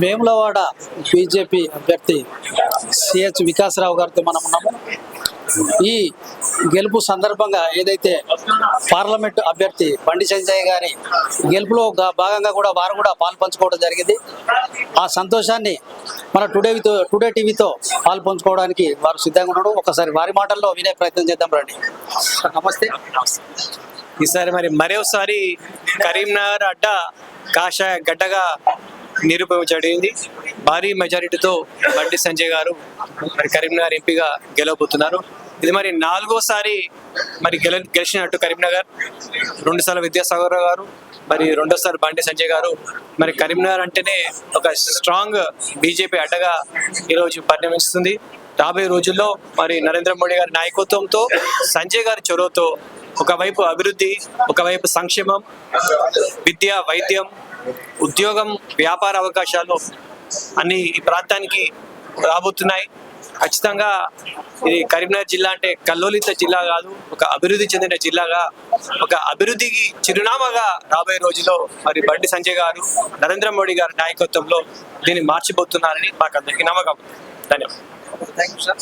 Vemulawada BJP అభ్యర్థి CH Vikasa Rao గారితో మనం ఉన్నాము. ఈ గెలుపు సందర్భంగా ఏదైతే పార్లమెంట్ అభ్యర్థి బండి సంజయ్ గారి గెలుపులో భాగంగా కూడా వారు కూడా పాల్పంచుకోవడం జరిగింది. ఆ సంతోషాన్ని మన టుడే వితో టుడే టీవీతో పాల్పంచుకోవడానికి వారు సిద్ధంగా ఉన్నాడు ఒకసారి వారి మాటల్లో వినే ప్రయత్నం చేద్దాం రండి. నమస్తే. ఈసారి మరి మరోసారి కరీంనగర్ అడ్డ కాషాయ గడ్డగా నిరూపించబడింది భారీ మెజారిటీతో బండి సంజయ్ గారు మరి కరీంనగర్ ఎంపీగా గెలవబోతున్నారు. ఇది మరి నాలుగోసారి మరి గెల గెలిచినట్టు కరీంనగర్. రెండుసార్లు విద్యాసాగర్ గారు మరి రెండోసారి బండి సంజయ్ గారు. మరి కరీంనగర్ అంటేనే ఒక స్ట్రాంగ్ బీజేపీ అడ్డగా ఈరోజు పరిణమిస్తుంది. రాబోయే రోజుల్లో మరి నరేంద్ర మోడీ గారి నాయకత్వంతో సంజయ్ గారి చొరవతో ఒకవైపు అభివృద్ధి ఒకవైపు సంక్షేమం విద్య వైద్యం ఉద్యోగం వ్యాపార అవకాశాలు అన్ని ఈ ప్రాంతానికి రాబోతున్నాయి. ఖచ్చితంగా ఇది కరీంనగర్ జిల్లా అంటే కల్లోలిత జిల్లా కాదు ఒక అభివృద్ధి చెందిన జిల్లాగా ఒక అభివృద్ధికి చిరునామాగా రాబోయే రోజుల్లో మరి బండి సంజయ్ గారు నరేంద్ర మోడీ గారి నాయకత్వంలో దీన్ని మార్చిపోతున్నారని మాకు అందరికీ నమ్మకం. ధన్యవాదాలు. Thank you sir